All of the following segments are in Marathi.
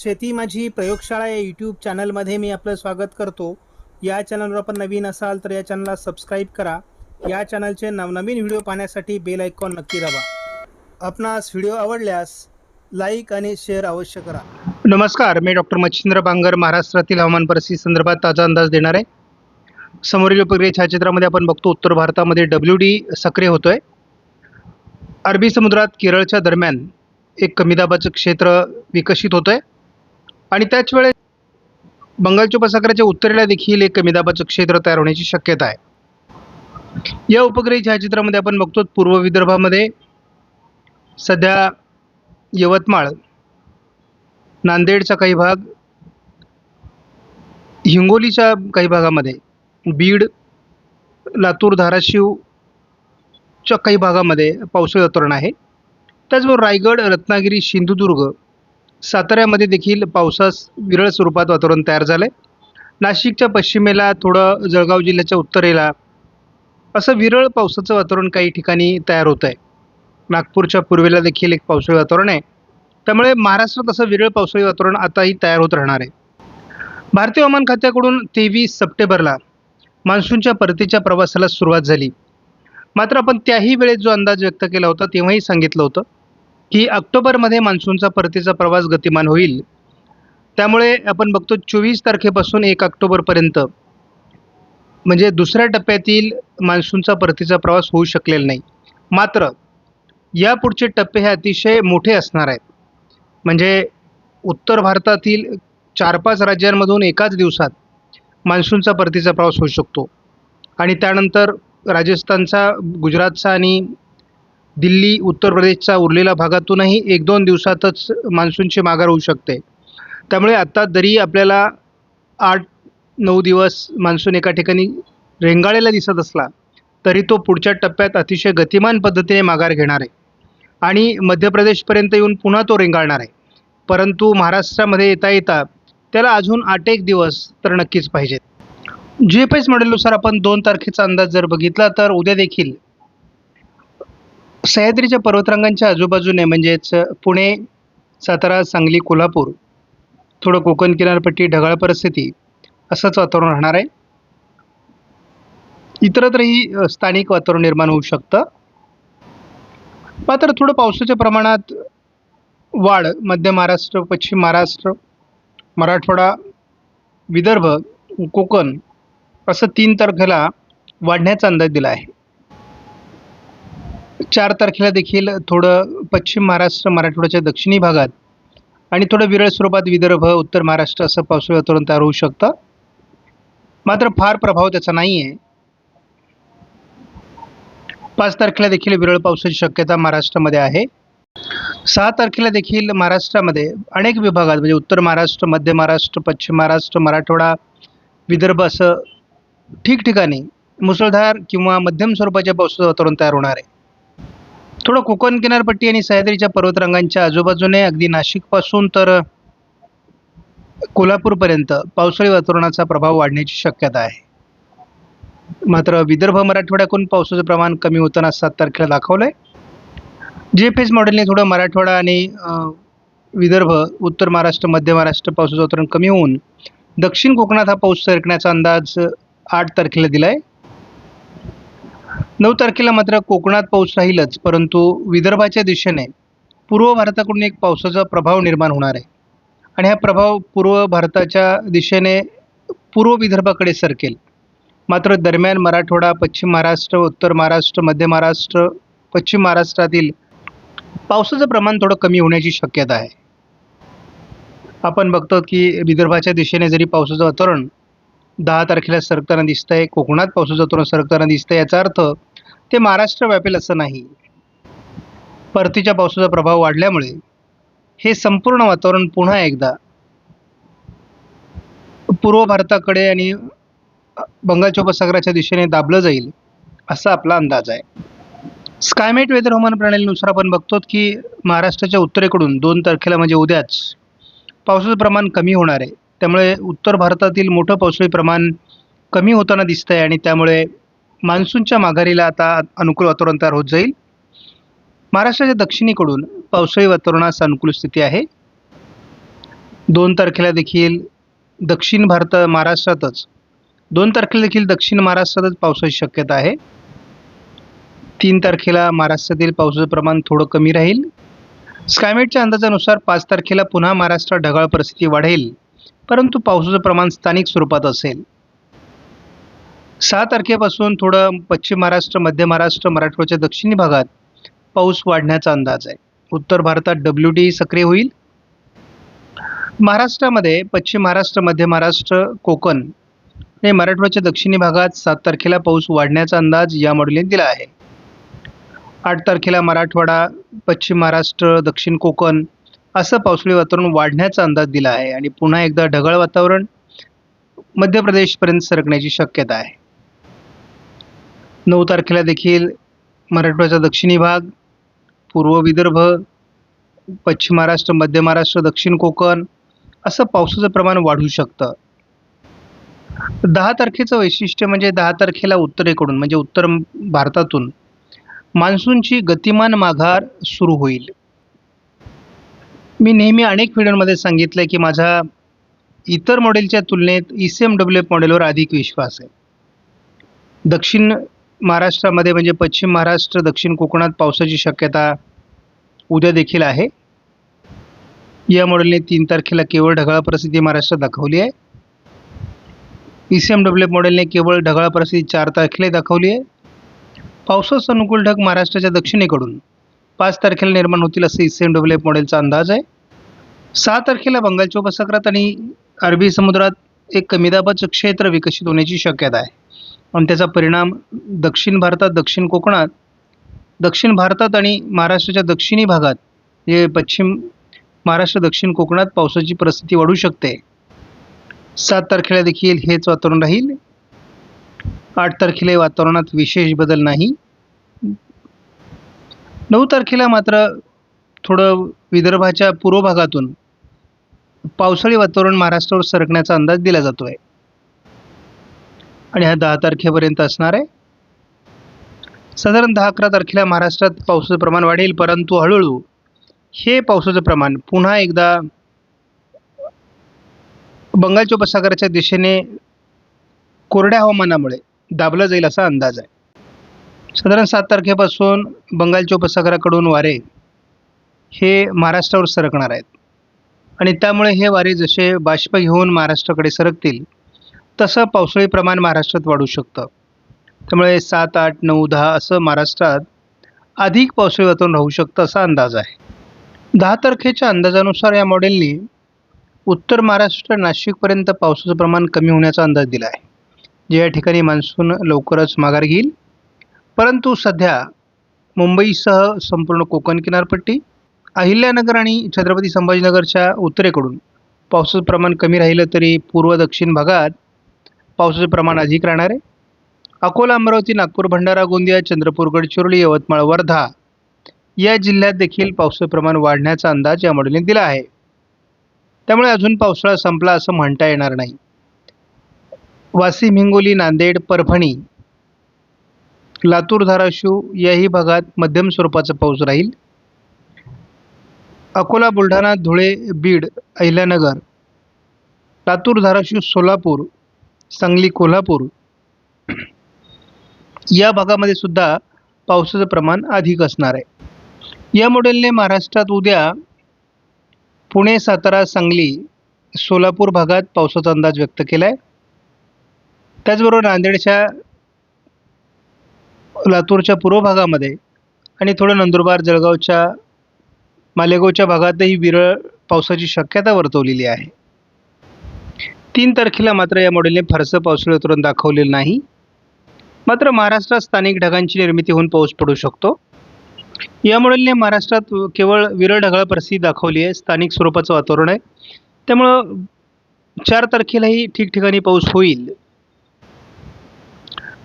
शेती माझी प्रयोगशाळा या यूट्यूब चॅनलमध्ये मी आपलं स्वागत करतो. या चॅनलवर आपण नवीन असाल तर या चॅनलला सबस्क्राईब करा. या चॅनलचे नवनवीन व्हिडिओ पाहण्यासाठी बेल आयकॉन नक्की दाबा. आपणास व्हिडिओ आवडल्यास लाईक आणि शेअर अवश्य करा. नमस्कार मी डॉक्टर मच्छिंद्र बांगर महाराष्ट्रातील हवामान परिस्थिती संदर्भात ताजा अंदाज देणार आहे. समोरील उपग्रह छायाचित्रामध्ये आपण बघतो उत्तर भारतामध्ये डब्ल्यू डी सक्रिय होतोय. अरबी समुद्रात केरळच्या दरम्यान एक कमी दाबाचं क्षेत्र विकसित होतं आहे आणि त्याच वेळेस बंगालच्या उपसागराच्या उत्तरेला देखील एक कमी दाबाचं क्षेत्र तयार होण्याची शक्यता आहे. या उपग्रही छायाचित्रामध्ये आपण बघतो पूर्व विदर्भामध्ये सध्या यवतमाळ नांदेडचा काही भाग हिंगोलीच्या काही भागामध्ये बीड लातूर धाराशिवच्या काही भागामध्ये पावसाळी वातावरण आहे. त्याचबरोबर रायगड रत्नागिरी सिंधुदुर्ग साताऱ्यामध्ये देखील पावसास विरळ स्वरूपात वातावरण तयार झालं आहे नाशिकच्या पश्चिमेला थोडं जळगाव जिल्ह्याच्या उत्तरेला असं विरळ पावसाचं वातावरण काही ठिकाणी तयार होतं आहे नागपूरच्या पूर्वेला देखील एक पावसाळी वातावरण आहे. त्यामुळे महाराष्ट्रात असं विरळ पावसाळी वातावरण आताही तयार होत राहणार आहे. भारतीय हवामान खात्याकडून तेवीस सप्टेंबरला मान्सूनच्या परतीच्या प्रवासाला सुरुवात झाली. मात्र आपण त्याही वेळेत जो अंदाज व्यक्त केला होता तेव्हाही सांगितलं होतं. की ऑक्टोबरमध्ये मान्सूनचा परतीचा प्रवास गतिमान होईल. त्यामुळे आपण बघतो चोवीस तारखेपासून एक ऑक्टोबरपर्यंत म्हणजे दुसऱ्या टप्प्यातील मान्सूनचा परतीचा प्रवास होऊ शकलेला नाही. मात्र या पुढचे टप्पे हे अतिशय मोठे असणार आहेत. म्हणजे उत्तर भारतातील चार पाच राज्यांमधून एकाच दिवसात मान्सूनचा परतीचा प्रवास होऊ शकतो. आणि त्यानंतर राजस्थानचा गुजरातचा आणि दिल्ली उत्तर प्रदेशचा उरलेला भागातूनही एक दोन दिवसातच मान्सूनची माघार होऊ शकते. त्यामुळे आत्ता जरी आपल्याला आठ नऊ दिवस मान्सून एका ठिकाणी रेंगाळलेला दिसत असला तरी तो पुढच्या टप्प्यात अतिशय गतिमान पद्धतीने माघार घेणार आहे. आणि मध्य प्रदेशपर्यंत येऊन पुन्हा तो रेंगाळणार आहे. परंतु महाराष्ट्रामध्ये येता येता त्याला अजून आठ एक दिवस तर नक्कीच पाहिजेत. जी एफ एस मॉडेलनुसार आपण दोन तारखेचा अंदाज जर बघितला तर उद्या देखील सह्याद्रीच्या पर्वतरांगांच्या आजूबाजूने म्हणजेच पुणे सातारा सांगली कोल्हापूर थोडं कोकण किनारपट्टी ढगाळ परिस्थिती असंच वातावरण राहणार आहे. इतरत्रही स्थानिक वातावरण निर्माण होऊ शकतं. मात्र थोडं पावसाच्या प्रमाणात वाढ मध्य महाराष्ट्र पश्चिम महाराष्ट्र मराठवाडा विदर्भ कोकण असं तीन तारखेला वाढण्याचा अंदाज दिला आहे. चार तारखेला देखील थोडं पश्चिम महाराष्ट्र मराठवाड्याच्या दक्षिणी भागात आणि थोडं विरळ स्वरूपात विदर्भ उत्तर महाराष्ट्र असं पावसाळी वातावरण तयार होऊ शकतं. मात्र फार प्रभाव त्याचा नाही आहे पाच तारखेला देखील विरळ पावसाची शक्यता महाराष्ट्रामध्ये आहे. सहा तारखेला देखील महाराष्ट्रामध्ये अनेक विभागात म्हणजे उत्तर महाराष्ट्र मध्य महाराष्ट्र पश्चिम महाराष्ट्र मराठवाडा विदर्भ असं ठिकठिकाणी मुसळधार किंवा मध्यम स्वरूपाच्या पावसाचं वातावरण तयार होणार आहे. थोडं कोकण किनारपट्टी आणि सह्याद्रीच्या पर्वतरांगांच्या आजूबाजूने अगदी नाशिकपासून तर कोल्हापूरपर्यंत पावसाळी वातावरणाचा प्रभाव वाढण्याची शक्यता आहे. मात्र विदर्भ मराठवाड्याकडून पावसाचं प्रमाण कमी होताना सात तारखेला दाखवलं आहे जे एफ एस मॉडेलने थोडं मराठवाडा आणि विदर्भ उत्तर महाराष्ट्र मध्य महाराष्ट्र पावसाचं वातावरण कमी होऊन दक्षिण कोकणात हा पाऊस सरकण्याचा अंदाज आठ तारखेला दिला आहे नऊ तारखेला मात्र कोकणात पाऊस राहीलच परंतु विदर्भाच्या दिशेने पूर्व भारताकडून एक पावसाचा प्रभाव निर्माण होणार आहे. आणि हा प्रभाव पूर्व भारताच्या दिशेने पूर्व विदर्भाकडे सरकेल. मात्र दरम्यान मराठवाडा पश्चिम महाराष्ट्र उत्तर महाराष्ट्र मध्य महाराष्ट्र पश्चिम महाराष्ट्रातील पावसाचं प्रमाण थोडं कमी होण्याची शक्यता आहे. आपण बघतो की विदर्भाच्या दिशेने जरी पावसाचं वातावरण दहा तारखेला सरकताना दिसतं आहे कोकणात पावसाचं वातावरण सरकताना दिसतं आहे याचा अर्थ ते महाराष्ट्र व्यापेल असं नाही. परतीच्या पावसाचा प्रभाव वाढल्यामुळे हे संपूर्ण वातावरण पुन्हा एकदा पूर्व भारताकडे आणि बंगालच्या उपसागराच्या दिशेने दाबलं जाईल असा आपला अंदाज आहे. स्कायमेट वेदर हवामान प्रणालीनुसार आपण बघतो की महाराष्ट्राच्या उत्तरेकडून दोन तारखेला म्हणजे उद्याच पावसाचं प्रमाण कमी होणार आहे. त्यामुळे उत्तर भारतातील मोठं पावसाळी प्रमाण कमी होताना दिसतं आहे आणि त्यामुळे मान्सूनच्या माघारीला आता अनुकूल वातावरण तयार होत जाईल. महाराष्ट्राच्या दक्षिणेकडून पावसाळी वातावरणास अनुकूल स्थिती आहे. दोन तारखेला देखील दक्षिण भारत महाराष्ट्रातच दोन तारखेला देखील दक्षिण महाराष्ट्रातच पावसाची शक्यता आहे. तीन तारखेला महाराष्ट्रातील पावसाचं प्रमाण थोडं कमी राहील. स्कायमेटच्या अंदाजानुसार पाच तारखेला पुन्हा महाराष्ट्रात ढगाळ परिस्थिती वाढेल परंतु पावसाचं प्रमाण स्थानिक स्वरूपात असेल. सहा तारखेपासून थोडं पश्चिम महाराष्ट्र मध्य महाराष्ट्र मराठवाड्याच्या दक्षिणी भागात पाऊस वाढण्याचा अंदाज आहे. उत्तर भारतात डब्ल्यू डी सक्रिय होईल. महाराष्ट्रामध्ये पश्चिम महाराष्ट्र मध्य महाराष्ट्र कोकण आणि मराठवाड्याच्या दक्षिणी भागात सात तारखेला पाऊस वाढण्याचा अंदाज या मॉडेलने दिला आहे. आठ तारखेला मराठवाडा पश्चिम महाराष्ट्र दक्षिण कोकण असं पावसाळी वातावरण वाढण्याचा अंदाज दिला आहे आणि पुन्हा एकदा ढगाळ वातावरण मध्य प्रदेशपर्यंत सरकण्याची शक्यता आहे. नऊ तारखेला देखील मराठवाड्याचा दक्षिणी भाग पूर्व विदर्भ पश्चिम महाराष्ट्र मध्य महाराष्ट्र दक्षिण कोकण असं पावसाचं प्रमाण वाढू शकतं. दहा तारखेचं वैशिष्ट्य म्हणजे दहा तारखेला उत्तरेकडून म्हणजे उत्तर भारतातून मान्सूनची गतिमान माघार सुरू होईल. मी नेहमी अनेक व्हिडिओमध्ये सांगितलं की माझा इतर मॉडेलच्या तुलनेत E C M W F मॉडेलवर अधिक विश्वास आहे. दक्षिण महाराष्ट्रामध्ये म्हणजे पश्चिम महाराष्ट्र दक्षिण कोकणात पावसाची शक्यता उद्या देखील आहे. या मॉडेलने तीन तारखेला केवळ ढगाळ परिस्थिती महाराष्ट्रात दाखवली आहे. ई सी एम डब्ल्यू मॉडेलने केवळ ढगाळ परिस्थिती चार तारखेला दाखवली आहे. पावसाचा अनुकूल ढग महाराष्ट्राच्या दक्षिणेकडून पाच तारखेला निर्माण होतील असं ई सी एम डब्ल्यू मॉडेलचा अंदाज आहे. सहा तारखेला बंगालच्या उपसागरात आणि अरबी समुद्रात एक कमी दाबाचं क्षेत्र विकसित होण्याची शक्यता आहे. आणि त्याचा परिणाम दक्षिण भारतात दक्षिण कोकणात दक्षिण भारतात आणि महाराष्ट्राच्या दक्षिणी भागात जे पश्चिम महाराष्ट्र दक्षिण कोकणात पावसाची परिस्थिती वाढू शकते. सात तारखेला देखील हेच वातावरण राहील. आठ तारखेला वातावरणात विशेष बदल नाही. नऊ तारखेला मात्र थोडं विदर्भाच्या पूर्व भागातून पावसाळी वातावरण महाराष्ट्रावर सरकण्याचा अंदाज दिला जातो आहे आणि हा दहा तारखेपर्यंत असणार आहे. साधारण दहा अकरा तारखेला महाराष्ट्रात पावसाचं प्रमाण वाढेल परंतु हळूहळू हे पावसाचं प्रमाण पुन्हा एकदा बंगालच्या उपसागराच्या दिशेने कोरड्या हवामानामुळे दाबलं जाईल असा अंदाज आहे. साधारण सात तारखेपासून बंगालच्या उपसागराकडून वारे हे महाराष्ट्रावर सरकणार आहेत. आणि त्यामुळे हे वारे जसे बाष्प घेऊन महाराष्ट्राकडे सरकतील तसं पावसाळी प्रमाण महाराष्ट्रात वाढू शकतं. त्यामुळे सात आठ नऊ दहा असं महाराष्ट्रात अधिक पावसाळी वातावरण राहू शकतं असा अंदाज आहे. दहा तारखेच्या अंदाजानुसार या मॉडेलनी उत्तर महाराष्ट्र नाशिकपर्यंत पावसाचं प्रमाण कमी होण्याचा अंदाज दिला आहे. जे या ठिकाणी मान्सून लवकरच माघार घेईल. परंतु सध्या मुंबईसह संपूर्ण कोकण किनारपट्टी अहिल्यानगर आणि छत्रपती संभाजीनगरच्या उत्तरेकडून पावसाचं प्रमाण कमी राहिलं तरी पूर्व दक्षिण भागात पावसाचं प्रमाण अधिक राहणार आहे. अकोला अमरावती नागपूर भंडारा गोंदिया चंद्रपूर गडचिरोली यवतमाळ वर्धा या जिल्ह्यात देखील पावसाचं प्रमाण वाढण्याचा अंदाज या मॉडेलने दिला आहे. त्यामुळे अजून पावसाळा संपला असं म्हणता येणार नाही. वाशिम हिंगोली नांदेड परभणी लातूर धाराशिव याही भागात मध्यम स्वरूपाचा पाऊस राहील. अकोला बुलढाणा धुळे बीड अहिल्यानगर लातूर धाराशिव सोलापूर सांगली कोल्हापूर. या भागामध्ये सुद्धा पावसाचं प्रमाण अधिक असणार आहे. या मॉडेलने महाराष्ट्रात उद्या पुणे सातारा सांगली सोलापूर भागात पावसाचा अंदाज व्यक्त केला आहे त्याचबरोबर नांदेडच्या लातूरच्या पूर्व भागामध्ये आणि थोडं नंदुरबार जळगावच्या मालेगावच्या भागातही विरळ पावसाची शक्यता वर्तवलेली आहे. तीन तारखेला मात्र या मॉडेलने फारसं पावसाळी उतरून दाखवलेलं नाही. मात्र महाराष्ट्रात स्थानिक ढगांची निर्मिती होऊन पाऊस पडू शकतो. या मॉडेलने महाराष्ट्रात केवळ विरळ ढगाळ परिस्थिती दाखवली आहे. स्थानिक स्वरूपाचं वातावरण आहे. त्यामुळं चार तारखेलाही ठिकठिकाणी पाऊस होईल.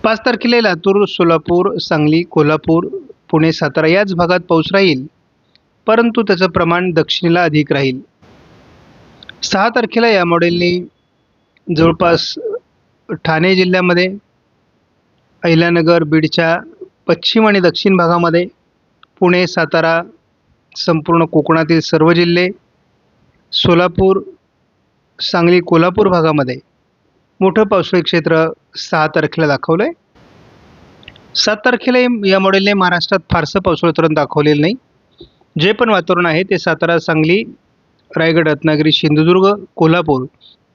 पाच तारखेला लातूर सोलापूर सांगली कोल्हापूर पुणे सातारा याच भागात पाऊस राहील. परंतु त्याचं प्रमाण दक्षिणेला अधिक राहील. सहा तारखेला या मॉडेलने जवळपास ठाणे जिल्ह्यामध्ये अहिल्यानगर बीडच्या पश्चिम आणि दक्षिण भागामध्ये पुणे सातारा संपूर्ण कोकणातील सर्व जिल्हे सोलापूर सांगली कोल्हापूर भागामध्ये मोठं पावसाळी क्षेत्र सहा तारखेला दाखवलं आहे सात तारखेला या- मॉडेलने महाराष्ट्रात फारसं पावसाळी दाखवलेलं नाही. जे पण वातावरण आहे ते सातारा सांगली रायगड रत्नागिरी सिंधुदुर्ग कोल्हापूर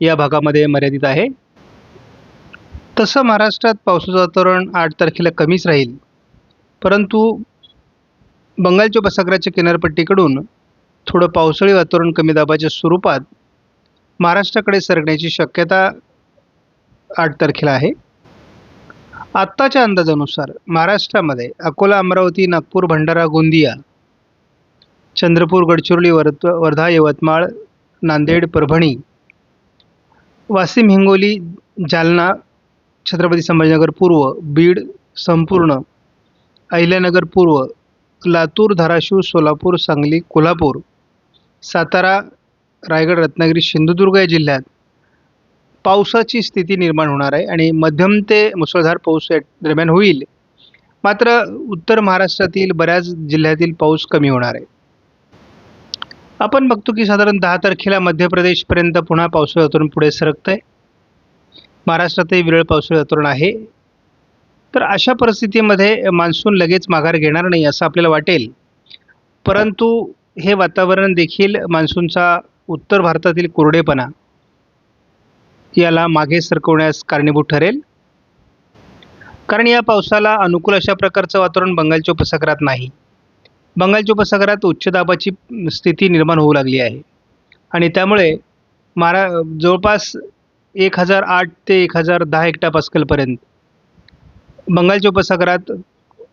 या भागामध्ये मर्यादित आहे. तसं महाराष्ट्रात पावसाचं वातावरण आठ तारखेला कमीच राहील. परंतु बंगालच्या उपसागराच्या किनारपट्टीकडून थोडं पावसाळी वातावरण कमी दाबाच्या स्वरूपात महाराष्ट्राकडे सरकण्याची शक्यता आठ तारखेला आहे. आत्ताच्या अंदाजानुसार महाराष्ट्रामध्ये अकोला अमरावती नागपूर भंडारा गोंदिया चंद्रपूर गडचिरोली वर्ध वर्धा यवतमाळ नांदेड परभणी वाशिम हिंगोली जालना छत्रपती संभाजीनगर पूर्व बीड संपूर्ण अहिल्यानगर पूर्व लातूर धाराशिव सोलापूर सांगली कोल्हापूर सातारा रायगड रत्नागिरी सिंधुदुर्ग या जिल्ह्यात पावसाची स्थिती निर्माण होणार आहे आणि मध्यम ते मुसळधार पाऊस या दरम्यान होईल. मात्र उत्तर महाराष्ट्रातील बऱ्याच जिल्ह्यातील पाऊस कमी होणार आहे. आपण बघतो की साधारण दहा तारखेला मध्य प्रदेशपर्यंत पुन्हा पावसाळी वातावरण पुढे सरकतं आहे महाराष्ट्रातही विरळ पावसाळी वातावरण आहे. तर अशा परिस्थितीमध्ये मान्सून लगेच माघार घेणार नाही असं आपल्याला वाटेल. परंतु हे वातावरण देखील मान्सूनचा उत्तर भारतातील कोरडेपणा याला मागे सरकवण्यास कारणीभूत ठरेल. कारण या पावसाला अनुकूल अशा प्रकारचं वातावरण बंगालच्या उपसागरात नाही. बंगालच्या उपसागरात उच्च दाबाची स्थिती निर्माण होऊ लागली आहे. आणि त्यामुळे मारा जवळपास एक हजार आठ ते एक हजार दहा हेक्टा पास्कलपर्यंत बंगालच्या उपसागरात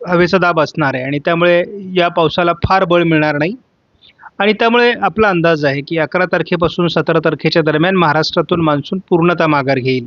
हवेचा दाब असणार आहे. आणि त्यामुळे या पावसाला फार बळ मिळणार नाही. आणि त्यामुळे आपला अंदाज आहे की अकरा तारखेपासून सतरा तारखेच्या दरम्यान महाराष्ट्रातून मान्सून पूर्णतः माघार घेईल.